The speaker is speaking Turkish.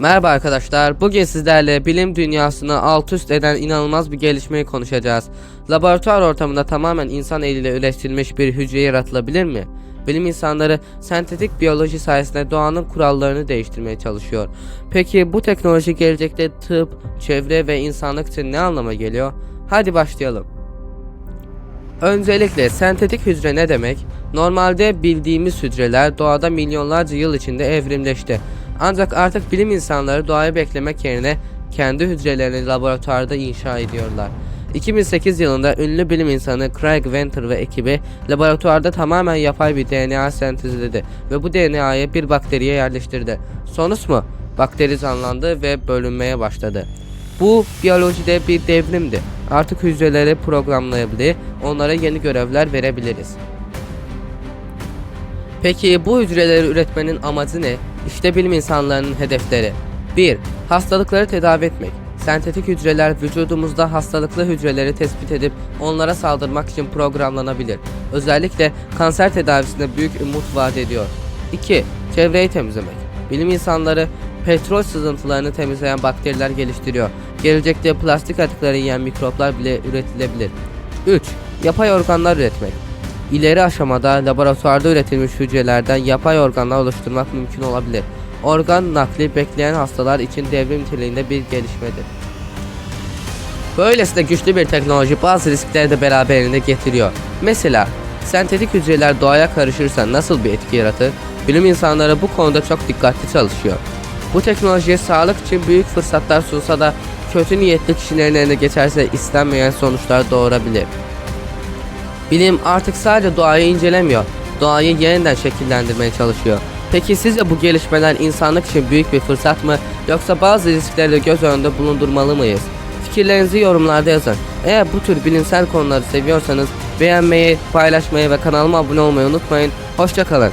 Merhaba arkadaşlar. Bugün sizlerle bilim dünyasını alt üst eden inanılmaz bir gelişmeyi konuşacağız. Laboratuvar ortamında tamamen insan eliyle üretilmiş bir hücre yaratılabilir mi? Bilim insanları sentetik biyoloji sayesinde doğanın kurallarını değiştirmeye çalışıyor. Peki bu teknoloji gelecekte tıp, çevre ve insanlık için ne anlama geliyor? Hadi başlayalım. Öncelikle sentetik hücre ne demek? Normalde bildiğimiz hücreler doğada milyonlarca yıl içinde evrimleşti. Ancak artık bilim insanları doğayı beklemek yerine kendi hücrelerini laboratuvarda inşa ediyorlar. 2008 yılında ünlü bilim insanı Craig Venter ve ekibi laboratuvarda tamamen yapay bir DNA sentezledi ve bu DNA'yı bir bakteriye yerleştirdi. Sonuç mu? Bakteri canlandı ve bölünmeye başladı. Bu biyolojide bir devrimdi. Artık hücreleri programlayabilir, onlara yeni görevler verebiliriz. Peki bu hücreleri üretmenin amacı ne? İşte bilim insanlarının hedefleri. 1. Hastalıkları tedavi etmek. Sentetik hücreler vücudumuzda hastalıklı hücreleri tespit edip onlara saldırmak için programlanabilir. Özellikle kanser tedavisinde büyük umut vaat ediyor. 2. Çevreyi temizlemek. Bilim insanları petrol sızıntılarını temizleyen bakteriler geliştiriyor. Gelecekte plastik atıkları yiyen mikroplar bile üretilebilir. 3. Yapay organlar üretmek. İleri aşamada laboratuvarda üretilmiş hücrelerden yapay organlar oluşturmak mümkün olabilir. Organ nakli bekleyen hastalar için devrim niteliğinde bir gelişmedir. Böylesine güçlü bir teknoloji bazı riskleri de beraberinde getiriyor. Mesela sentetik hücreler doğaya karışırsa nasıl bir etki yaratır? Bilim insanları bu konuda çok dikkatli çalışıyor. Bu teknoloji sağlık için büyük fırsatlar sunsa da kötü niyetli kişilerin eline geçerse istenmeyen sonuçlar doğurabilir. Bilim artık sadece doğayı incelemiyor, doğayı yeniden şekillendirmeye çalışıyor. Peki sizce bu gelişmeler insanlık için büyük bir fırsat mı yoksa bazı riskleri de göz önünde bulundurmalı mıyız? Fikirlerinizi yorumlarda yazın. Eğer bu tür bilimsel konuları seviyorsanız beğenmeyi, paylaşmayı ve kanalıma abone olmayı unutmayın. Hoşçakalın.